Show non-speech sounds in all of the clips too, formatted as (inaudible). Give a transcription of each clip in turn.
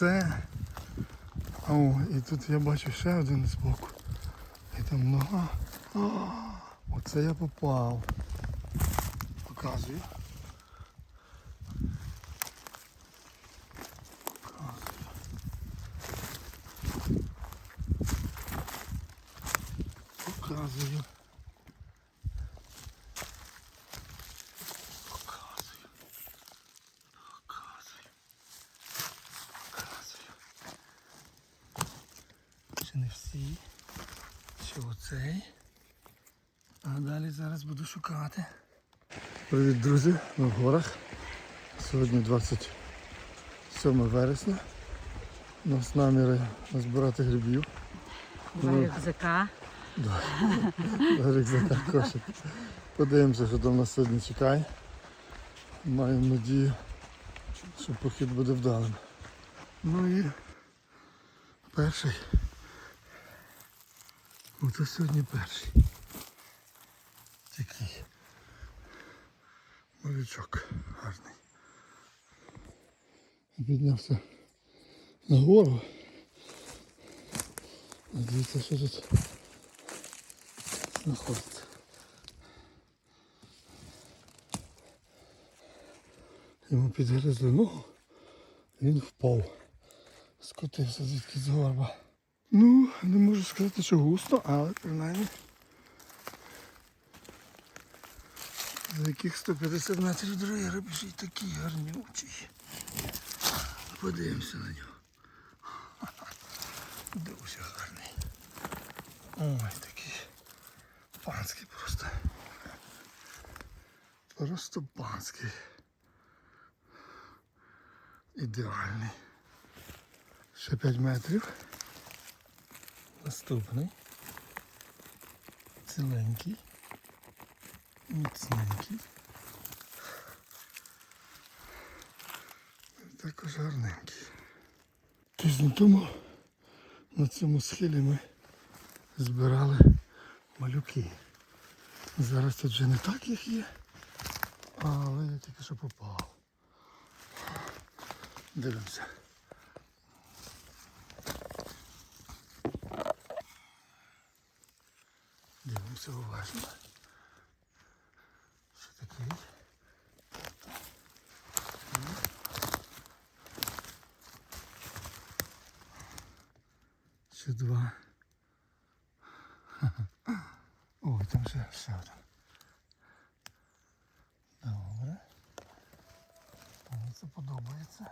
Оце. О, і тут я бачу ще один з боку. І там нога. Оце я попав. Показую. Показую. Показую. Показую. Показую. Ще не всі. Ще оцей. А далі зараз буду шукати. Привіт, друзі, ми в горах. Сьогодні 27 вересня. У нас наміри назбирати грибів. Два рюкзака. До рюкзака кошик. Подивимося, що там нас сьогодні чекає. Маємо надію, що похід буде вдалим. Ну і перший. Ото сьогодні перший. Такий. Малючок гарний. Піднявся нагору. А Дивіться, що тут знаходиться. Йому підгризли ногу, він впав. Скотився звідки з горба. Ну, не можу сказати, що густо, але принаймні за яких 150 метрів другий грабіжий такий гарнючий. Подивимося на нього. (laughs) Дуже гарний. Ой, такий панський просто. Просто панський. Ідеальний. Ще 5 метрів. Наступний. Ціленький. Міцненький. Також гарненький. Тиждень тому на цьому схилі ми збирали малюки. Зараз тут вже не так їх є, але я тільки що попав. Дивимося. Дивимося уважно. Ще два. (laughs) Ой, там ще, ще один. Добре. Мені це подобається.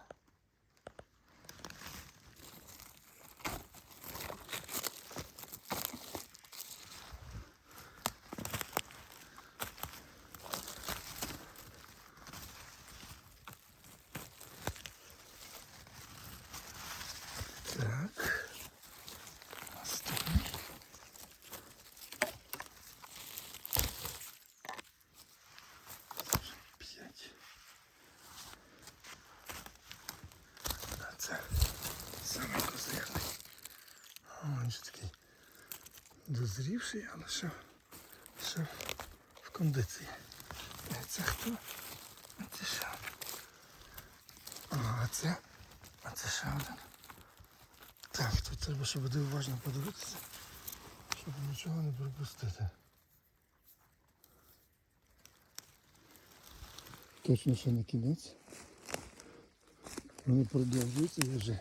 Дозрівший, але ще, ще в кондиції. Це хто? А це. А, а це? А це ще один. Так, тут треба, щоб буде уважно подивитися, щоб нічого не пропустити. Точно ще не кінець. Вони продовжуються, я вже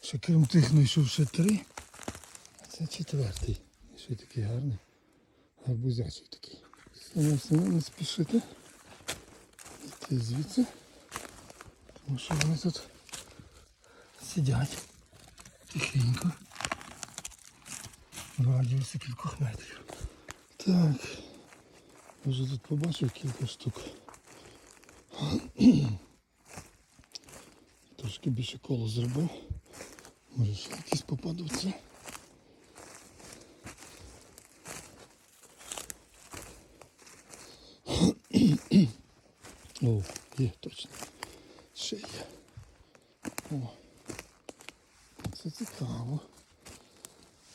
ще крім тих знайшов ще три. А це четвертий. Ще такий гарний. Гарбузячий такий. Саме все не спішити. Йти звідси. Тому що вони тут сидять тихенько. Радіусі кількох метрів. Так. Вже тут побачив кілька штук. Трошки більше коло зробив. Може ще якісь попадуться. О, є, точно. Ще є. О. Це цікаво.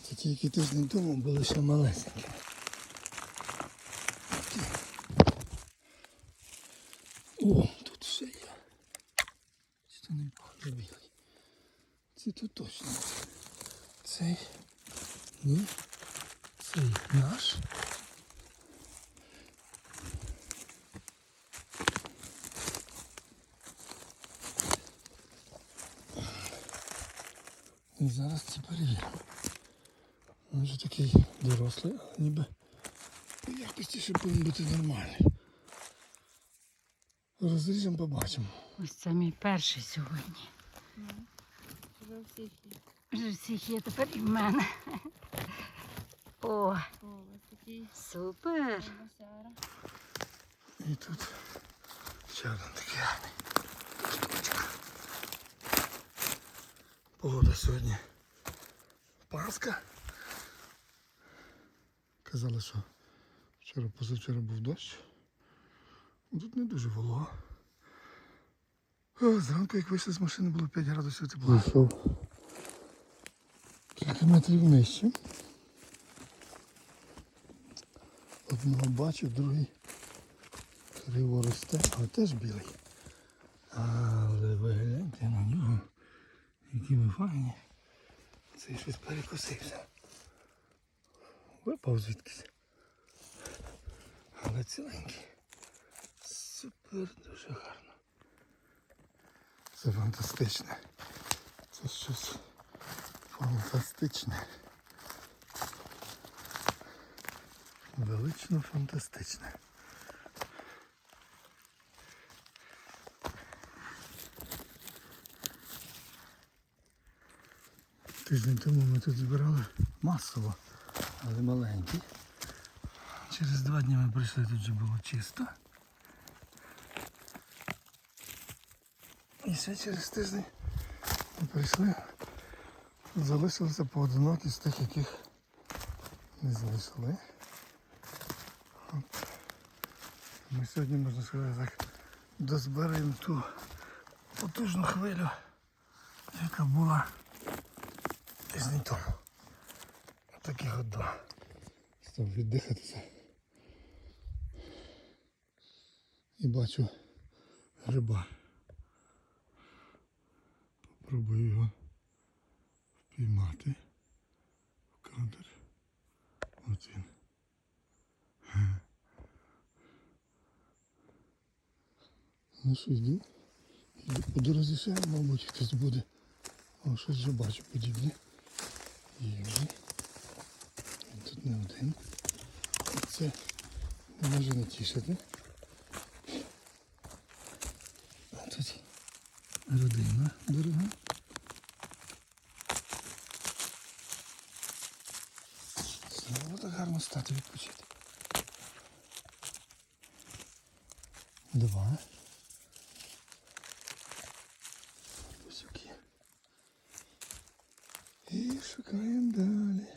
Це тільки тиждень тому були ще малесенькі. О, тут ще є. Що не пахне білий. Ці тут точно. Цей. Ні. Цей наш. І зараз це перевіримо. Він вже такий дорослий, але ніби по якості ще повинен бути нормальний. Розріжемо, побачимо. Ось це мій перший сьогодні. Вже всіх є. Вже всіх є тепер і в мене. О, О, ось такий супер. І тут ще один такий гарний. Погода сьогодні. Паска. Казали, що вчора позавчора був дощ. Ну, Тут не дуже волого. Зранку, як вийшли з машини, було 5 градусів тепла. Вийшов кілька метрів нижче. Одного бачу, другий криво росте, але теж білий. Але ви гляньте на нього, які ми файні. Цей щось перекосився. Випав звідкись. Але ціленький. Супер, дуже гарно. Це фантастичне. Це щось фантастичне. Велично фантастичне. Тиждень тому ми тут збирали масово, але маленькі. Через два дні ми прийшли, тут вже було чисто. І ще через тиждень ми прийшли. Залишилися поодинокі з тих, яких не залишили. От. Ми сьогодні, можна сказати, так, дозбираємо ту потужну хвилю, яка була тиждень тому. Таких от два. Став віддихатися. І бачу гриба. Попробую його впіймати в кадр. От він. Ну що. Йду по дорозі ще, мабуть, хтось буде. О, щось вже бачу подібне. Є Тут не один. Це не може не тішити. А тут родина дорога. Знову так гарно стати відпочити. Два. Ось які. І шукаємо далі.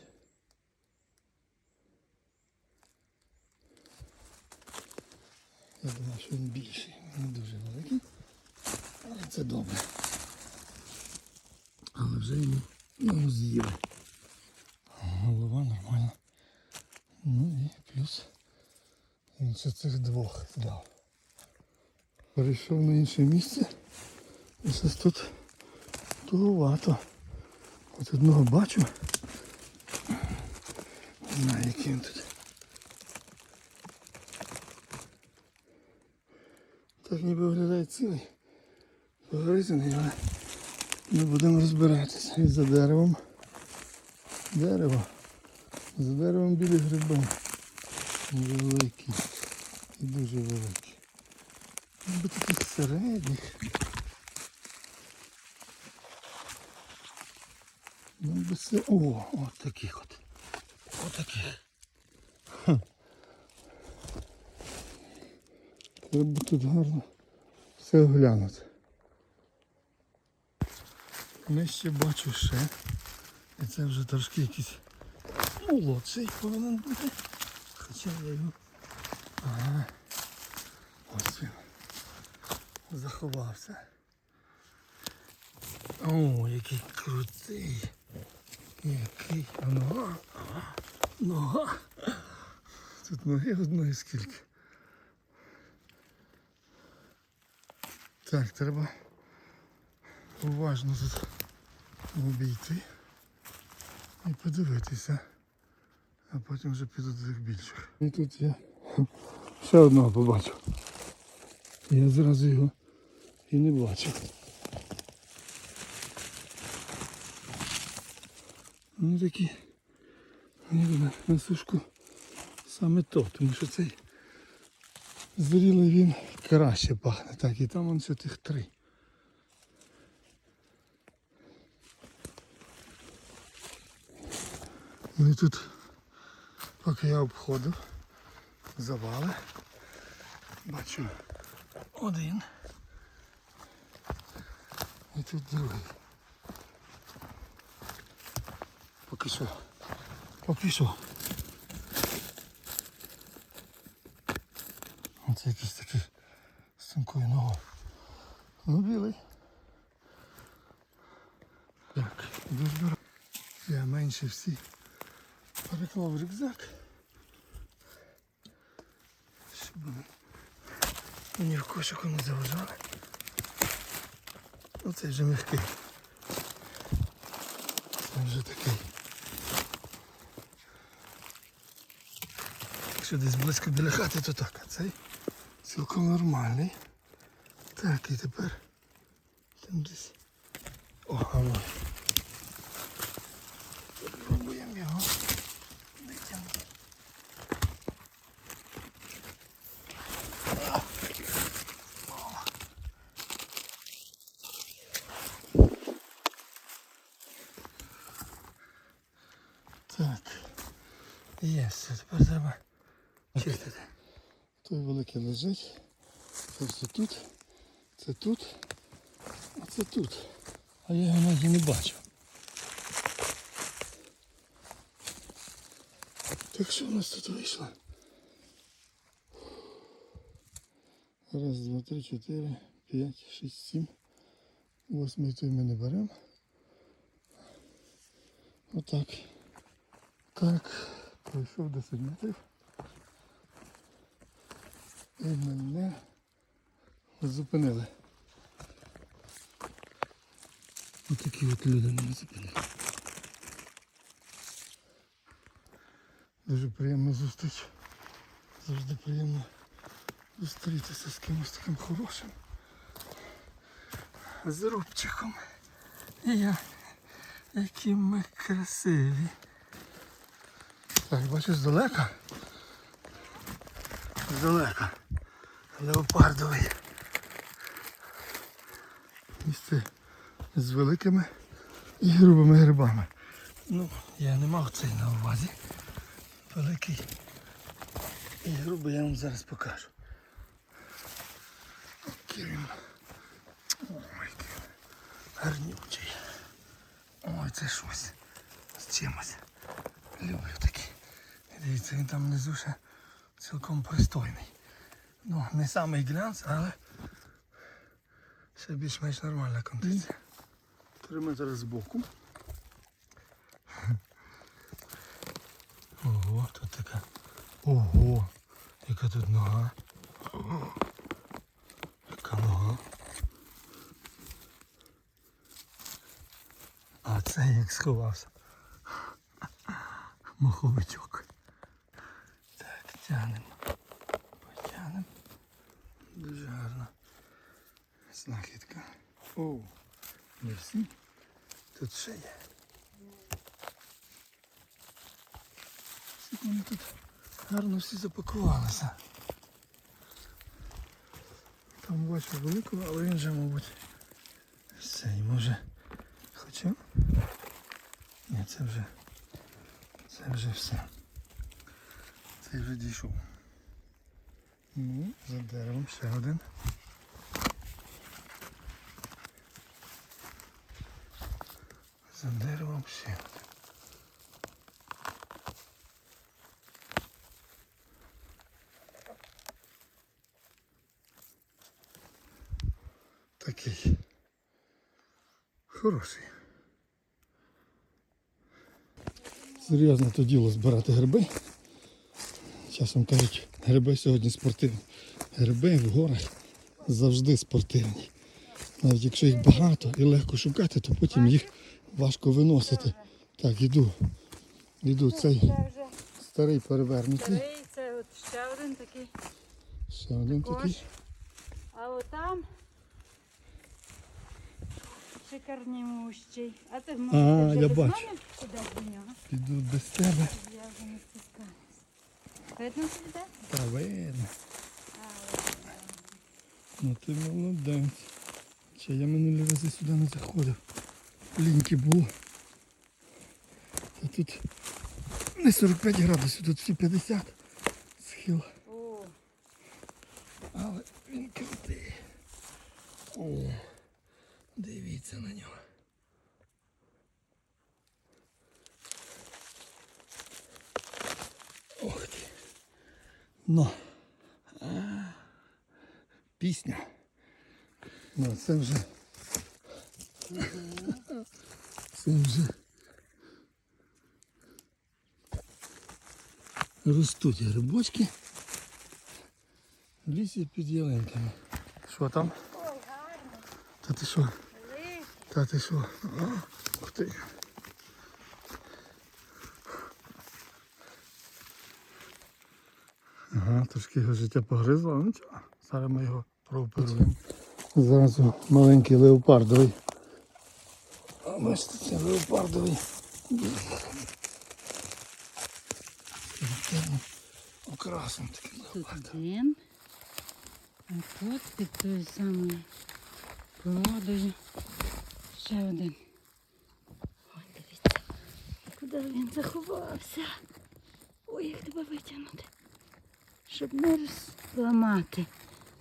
Я думаю, що він більший, не дуже великий. Але це добре. Але вже йому ну, з'їли. Голова нормальна. Ну і плюс він ще цих двох дав. Перейшов на інше місце. І щось тут туговато. От одного бачу. Не знаю, який він тут. Так ніби виглядає цілий. Погризаний, але ми будемо розбиратися. І за деревом. Дерево. За деревом білі гриби. Великі. І дуже великі. Ніби таких середніх. Ну, би це... О, от таких от. От таких. Треба тут гарно все оглянути. Нижче бачу ще. І це вже трошки якийсь молодший повинен бути. Хоча я його. Ага. Ось він. Заховався. О, який крутий. Який. Нога. Нога. Тут ноги одної скільки. Так, треба уважно тут обійти і подивитися. А потім вже піду до тих більших. І тут я ще одного побачив. Я зразу його і не бачив. Ну такі ніби на, сушку саме то, тому що цей зрілий він краще пахне. Так, і там он ще тих три. Ну і тут, поки я обходив завали, бачу один. І тут другий. Поки що. Поки що. Оце якийсь такий з тонкою ногою. Ну, білий. Так, збирати. Я менше всі переклав рюкзак. Щоб мені в кошику не заважали. Оцей вже м'який. Це вже такий. Якщо десь близько біля хати, то так, а цей цілком нормальний. Так, і тепер там десь. О, а 3, 4, 5, 6, 7. Восьмий той ми не беремо. Отак. Так, пройшов 10 метрів. І мене зупинили. Отакі от, от люди мене зупинили. Дуже приємна зустріч. Завжди приємно зустрітися з кимось таким хорошим. З Рубчиком. І я. Які ми красиві. Так, бачиш, здалека. Здалека. Леопардовий. Місце з великими і грубими грибами. Ну, я не мав цей на увазі. Великий і грубий я вам зараз покажу. Який він. Ой, гарнючий. Ой, це щось. З чимось. Люблю такі. Дивіться, він там внизу ще цілком пристойний. Ну, не самий глянц, але ще більш-менш нормальна кондиція. Три метри з боку. Ого, тут така. Ого, яка тут нога. Яка нога. А це як сховався. Маховичок. Так, тянемо. Потягнемо. Дуже гарна знахідка. О, не всі. Тут ще є. Вони тут гарно всі запакувалися. Там бачу великого, але він же, мабуть, і може. Хоча. Ні, це вже. Це вже все. Це вже дійшов. Ну, за деревом ще один. За деревом ще один. Такий. Хороший. Серйозно то діло збирати гриби. Часом кажуть, гриби сьогодні спортивні. Гриби в горах завжди спортивні. Навіть якщо їх багато і легко шукати, то потім їх важко виносити. Так, іду. Іду. Цей старий перевернутий. старий, це от ще один такий Ще один такий. А отам шикарнімущий. А ти А, може ти я вже без бачу. мене підеш до нього? Піду без тебе. Я вже не спускаюся. Видно де? Та видно. Ну ти молодець. Ще я минулі рази сюди не заходив. Ліньки було. А тут не 45 градусів, тут всі 50 схил. О, Але він крутий. О, дивіться на нього. Ох ти. Ну. А, Пісня. Ну, це вже. Це вже. Ростуть грибочки. В лісі під ялинками. Що там? ой, гарно. Та ти що? Та ти що? Ух ти. Ага, трошки його життя погризло, ну нічого. Зараз ми його прооперуємо. Зразу маленький леопардовий. А бачите, це леопардовий. Окрасом таким Тут один. А тут під тою самою породою ще один. Ой, дивіться, куди він заховався. Ой, як тебе витягнути. Щоб не розламати.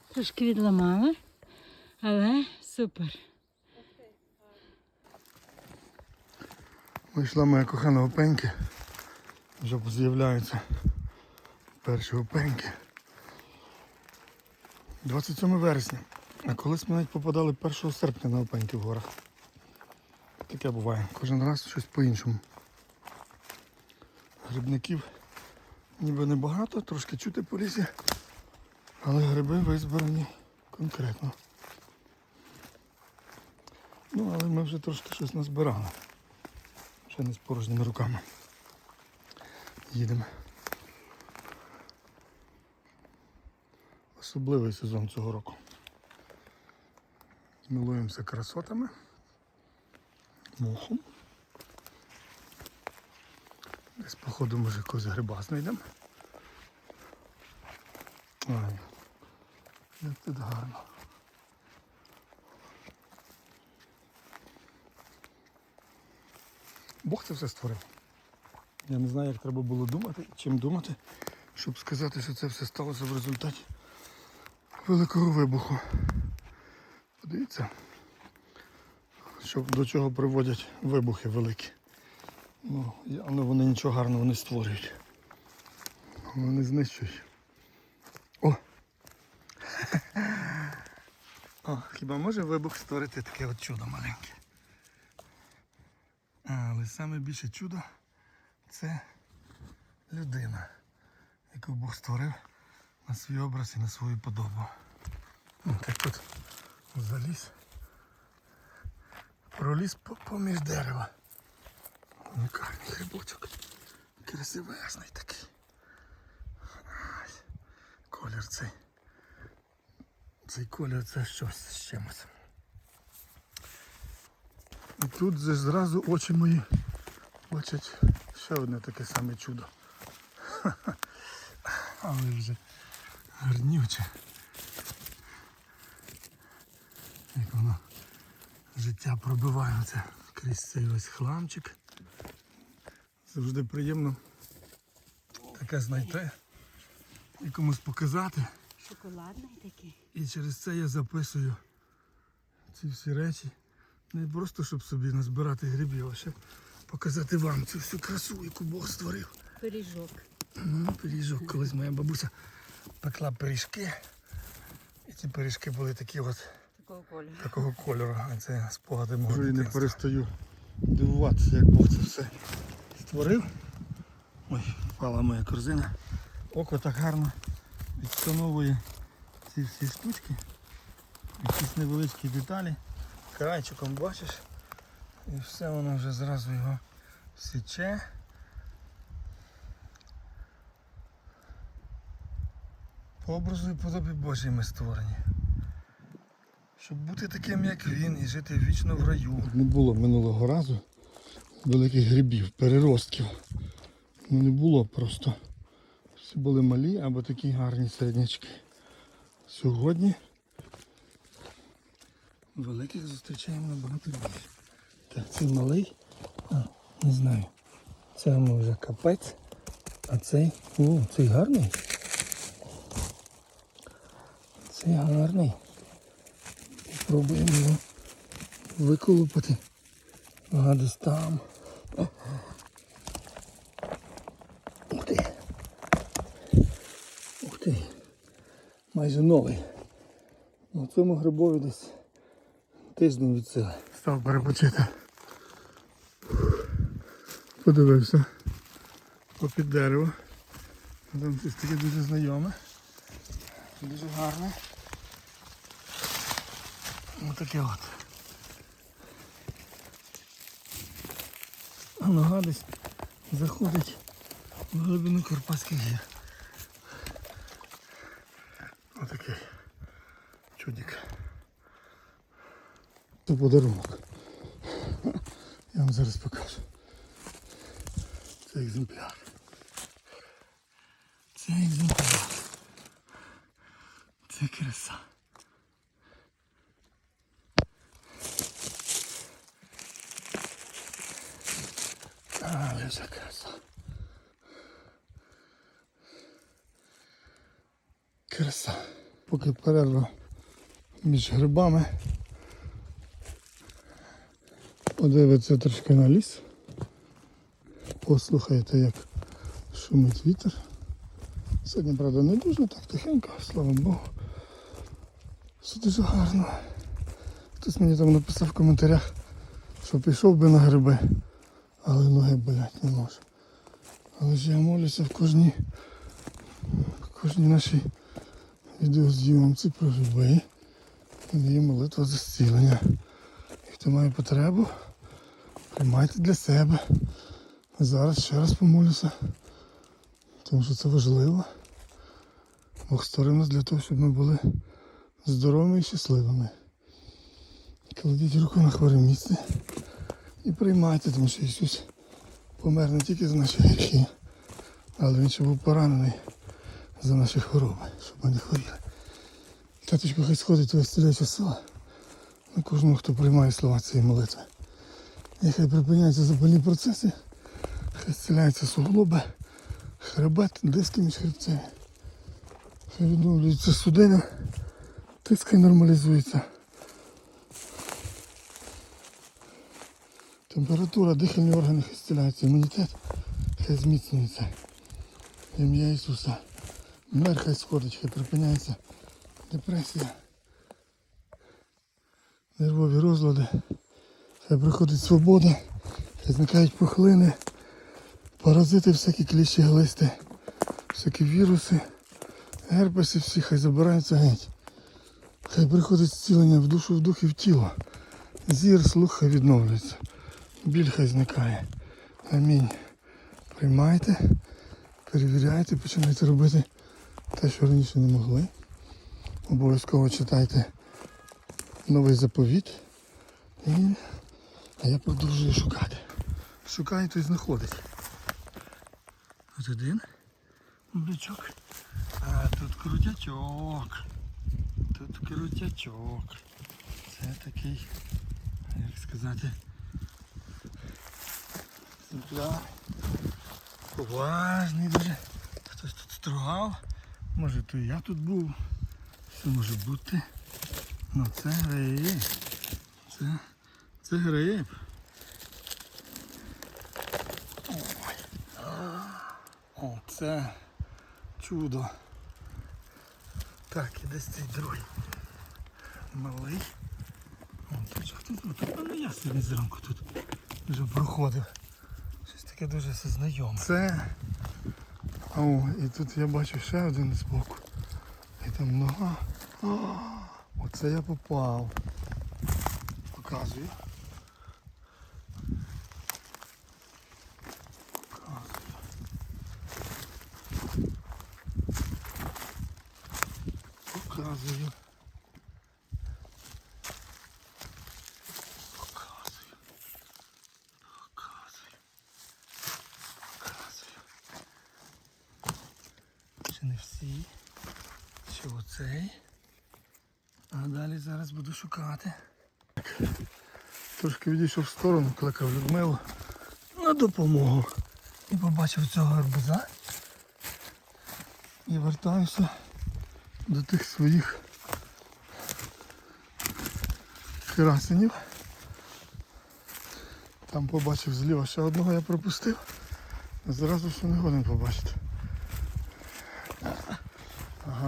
Трошки відламала, але супер. Вийшла моя кохана опеньки. Вже з'являються перші опеньки. 27 вересня. А колись ми навіть попадали 1 серпня на опеньки в горах. Таке буває. Кожен раз щось по-іншому. Грибників ніби небагато, трошки чути по лісі, але гриби визбирані конкретно. Ну, але ми вже трошки щось назбирали. Ще не з порожніми руками. Їдемо. Особливий сезон цього року. Милуємося красотами, мохом. Десь походу може якогось гриба знайдемо. Ай, як тут гарно. Бог це все створив. Я не знаю, як треба було думати, чим думати, щоб сказати, що це все сталося в результаті великого вибуху. Подивіться, що, до чого приводять вибухи великі. Ну, явно вони нічого гарного не створюють. Вони знищують. О! (laughs) О, хіба може вибух створити таке от чудо маленьке? Але саме більше чудо це людина, яку Бог створив на свій образ і на свою подобу. Ну, так от заліз. Проліз поміж дерева. Унікальний грибочок. Красивесний такий. Колір цей. Цей колір це щось з чимось. І тут же зразу очі мої бачать ще одне таке саме чудо. (laughs) Але вже гарнюче. Як воно життя пробивається крізь цей весь хламчик. Завжди приємно таке знайти і комусь показати. Шоколадний такий. І через це я записую ці всі речі. Не просто щоб собі назбирати грибів, а ще показати вам цю всю красу, яку Бог створив. Пиріжок. Ну, пиріжок. Колись моя бабуся пекла пиріжки. І ці пиріжки були такі от Такого кольору. такого кольору. А це спогади мого дитинства. не перестаю дивуватися, як Бог це все створив. Ой, впала моя корзина. Око так гарно відстановує ці всі штучки. Якісь невеличкі деталі. Крайчиком бачиш, І все воно вже зразу його січе. По образу і подобі Божій ми створені. Щоб бути таким, як він, і жити вічно в раю. Не було минулого разу великих грибів, переростків. Ну не було просто. Всі були малі або такі гарні середнячки. Сьогодні великих зустрічаємо набагато більше. Так, цей малий, а, не знаю. Цьому вже капець. А цей, о, цей гарний. Цей гарний. Попробуємо його виколупати. Ага, десь там. Ух ти. Ух ти. Майже новий. На цьому грибові десь тиждень від сили. Став перепочити. Подивився попід дерево. Там щось таке дуже знайоме. Дуже гарне. Отаке от. А нога десь заходить в глибину Карпатських гір. Отакий чудик. Це подарунок. Я вам зараз покажу. Це екземпляр. Це екземпляр. Це краса. Ж краса. Краса. Поки перерва між грибами. Подивиться трошки на ліс. Послухайте, як шумить вітер. Сьогодні, правда, не дуже так тихенько, слава Богу. Все дуже гарно. Хтось мені там написав в коментарях, що пішов би на гриби, але ноги болять не можу. Але ж я молюся в кожній, в кожній нашій відеозйомці про гриби. Є молитва за зцілення. І хто має потребу, приймайте для себе. Зараз ще раз помолюся. Тому що це важливо. Бог створив нас для того, щоб ми були здоровими і щасливими. Кладіть руку на хворе місце і приймайте, тому що Ісус помер не тільки за наші гріхи, але Він ще був поранений за наші хвороби, щоб ми не хворіли. Таточко, хай сходить твоя стіляюча сила на кожного, хто приймає слова цієї молитви. Нехай припиняються запальні процеси, хай зціляються суглоби, хребет, диски між хребцями. Хай відновлюється судина, тиск хай нормалізується. Температура, дихальні органи хай імунітет хай зміцнюється. Ім'я Ісуса. Мир хай сходить, хай припиняється депресія, нервові розлади, хай приходить свобода, хай зникають пухлини, паразити, всякі кліщі глисти, всякі віруси, герпеси всі хай забираються геть. Хай приходить зцілення в душу, в дух і в тіло. Зір, слух хай відновлюється. Біль хай зникає. Амінь. Приймайте, перевіряйте, починайте робити те, що раніше не могли. Обов'язково читайте новий заповіт. І... А я продовжую шукати. Шукаю, то й знаходить. Ось один бичок. А тут крутячок. Тут крутячок. Це такий, як сказати, екземпляр. Поважний дуже. Хтось тут стругав. Може то і я тут був. Все може бути. Ну це гриб. Це, це гриб. О, це чудо. Так, і десь цей другий. Малий. О, тут хто тут? Тут мене я сьогодні зранку тут вже проходив. Таке дуже все знайоме. Це. О, і тут я бачу ще один збоку. І там нога. Оце я попав. Показую. Не всі. Ще оцей. А далі зараз буду шукати. Трошки відійшов в сторону, кликав Людмилу на допомогу. І побачив цього гарбуза. І вертаюся до тих своїх красенів. Там побачив зліва ще одного я пропустив. Зразу що не годен побачити.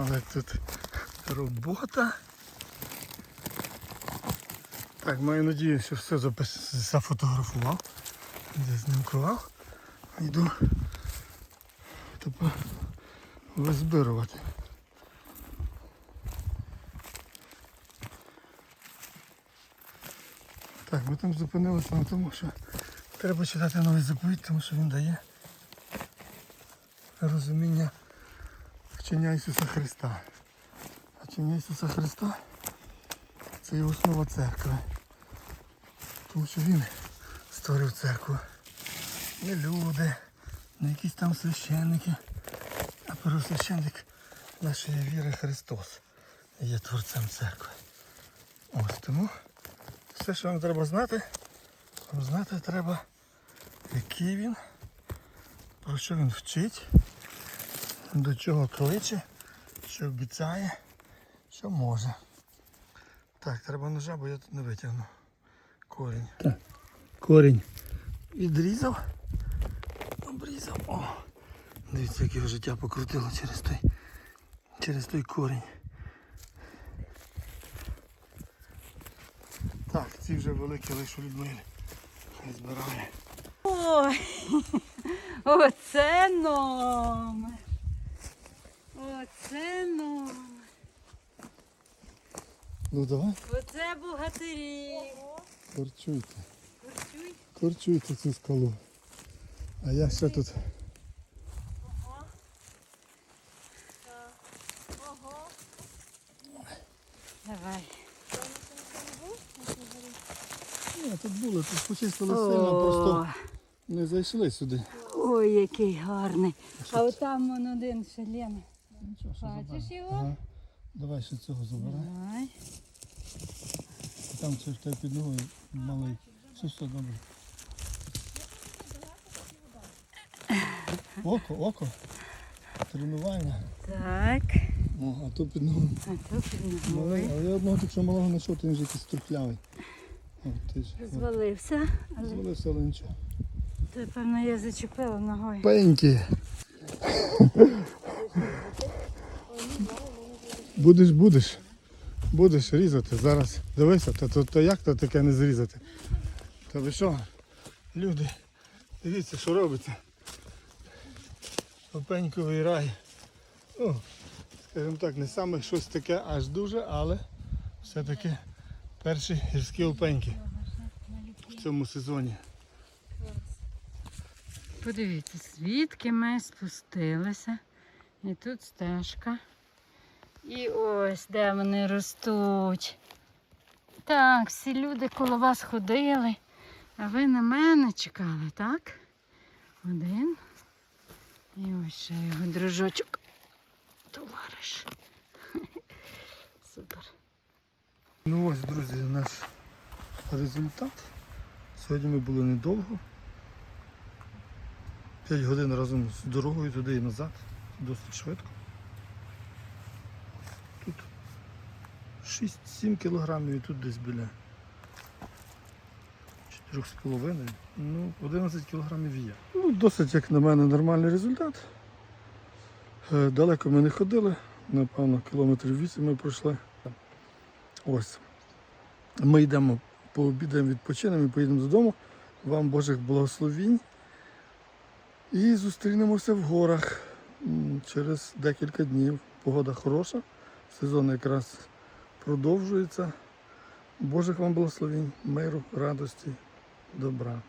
Але тут робота. Так, маю надію, що все запис... зафотографував, зазнімкував. Йду тепер визбирувати. Так, ми там зупинилися на тому, що треба читати новий заповіт, тому що він дає розуміння вчення Ісуса Христа. А вчення Ісуса Христа це є основа церкви. Тому що Він створив церкву. Не люди, не якісь там священники, а первосвященник нашої віри Христос є творцем церкви. Ось тому все, що вам треба знати, вам знати треба, який він, про що він вчить, до чого кличе, що обіцяє, що може. Так, треба ножа, бо я тут не витягну. Корінь. Так. Корінь відрізав, обрізав. О! Дивіться, як його життя покрутило через той, через той корінь. Так, ці вже великі лише Людмилі. Хай збирає. Ой, (laughs) оце номер. Оце. Ну давай, Оце богатирі. корчуйте. Корчуй. Корчуйте цю скалу. А я ще тут. Давай. Ні, тут були, тут почистили сильно, просто не зайшли сюди. ой, який гарний. А от там вон один ще Лена. Нічого, що Бачиш його? Ага. Давай ще цього забирай. Давай. Там це в тебе під ногою малий. Все, все добре. Око, око. Тренування. Так. О, а то під ногою. А тут під Малий, ногою. але я одного тільки що малого знайшов, то він вже якийсь трухлявий. О, ти ж. от, Звалився, але Звалився, але нічого. то, певно, я зачепила ногою. Пеньки. (laughs) Будеш, будеш. Будеш різати зараз. Дивися, то, то, то як то таке не зрізати? Та ви що? Люди, дивіться, що робиться. Опеньковий рай. О, скажімо так, не саме щось таке аж дуже, але все-таки перші гірські опеньки в цьому сезоні. Подивіться, звідки ми спустилися. І тут стежка. І ось де вони ростуть. Так, всі люди коло вас ходили, а ви на мене чекали, так? Один. І ось ще його дружочок. Товариш. Супер. Ну ось, друзі, наш результат. Сьогодні ми були недовго. 5 годин разом з дорогою туди і назад. Досить швидко. 6-7 кілограмів і тут десь біля 4,5. Ну, 11 кілограмів є. Ну, досить, як на мене, нормальний результат. Е, Далеко ми не ходили, напевно, кілометрів 8 ми пройшли. Ось. Ми йдемо, пообідаємо, відпочинемо і поїдемо додому. Вам Божих благословінь. І зустрінемося в горах через декілька днів. Погода хороша, сезон якраз продовжується. Божих вам благословень, миру, радості, добра.